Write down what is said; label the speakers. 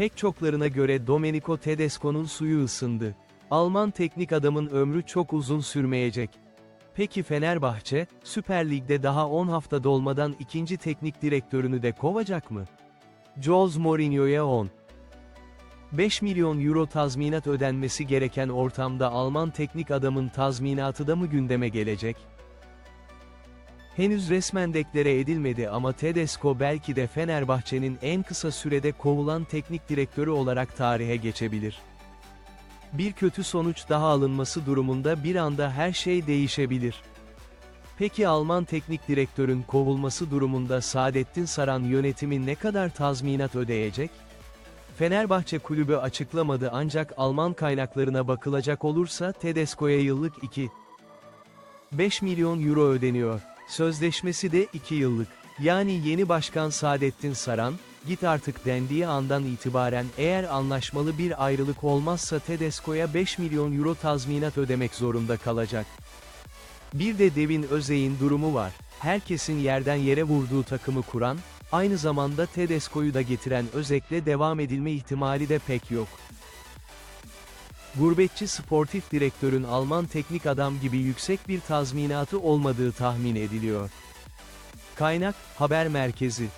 Speaker 1: Pek çoklarına göre Domenico Tedesco'nun suyu ısındı. Alman teknik adamın ömrü çok uzun sürmeyecek. Peki Fenerbahçe, Süper Lig'de daha 10 hafta dolmadan ikinci teknik direktörünü de kovacak mı? Jose Mourinho'ya 10. 5 milyon euro tazminat ödenmesi gereken ortamda Alman teknik adamın tazminatı da mı gündeme gelecek? Henüz resmen deklare edilmedi ama Tedesco belki de Fenerbahçe'nin en kısa sürede kovulan teknik direktörü olarak tarihe geçebilir. Bir kötü sonuç daha alınması durumunda bir anda her şey değişebilir. Peki Alman teknik direktörün kovulması durumunda Saadettin Saran yönetimi ne kadar tazminat ödeyecek? Fenerbahçe kulübü açıklamadı ancak Alman kaynaklarına bakılacak olursa Tedesco'ya yıllık 2 5 milyon euro ödeniyor. Sözleşmesi de 2 yıllık. Yani yeni başkan Saadettin Saran, git artık dendiği andan itibaren eğer anlaşmalı bir ayrılık olmazsa Tedesco'ya 5 milyon euro tazminat ödemek zorunda kalacak. Bir de Devin Özey'in durumu var. Herkesin yerden yere vurduğu takımı kuran, aynı zamanda Tedesco'yu da getiren Özek'le devam edilme ihtimali de pek yok. Gurbetçi sportif direktörün Alman teknik adam gibi yüksek bir tazminatı olmadığı tahmin ediliyor. Kaynak, haber merkezi.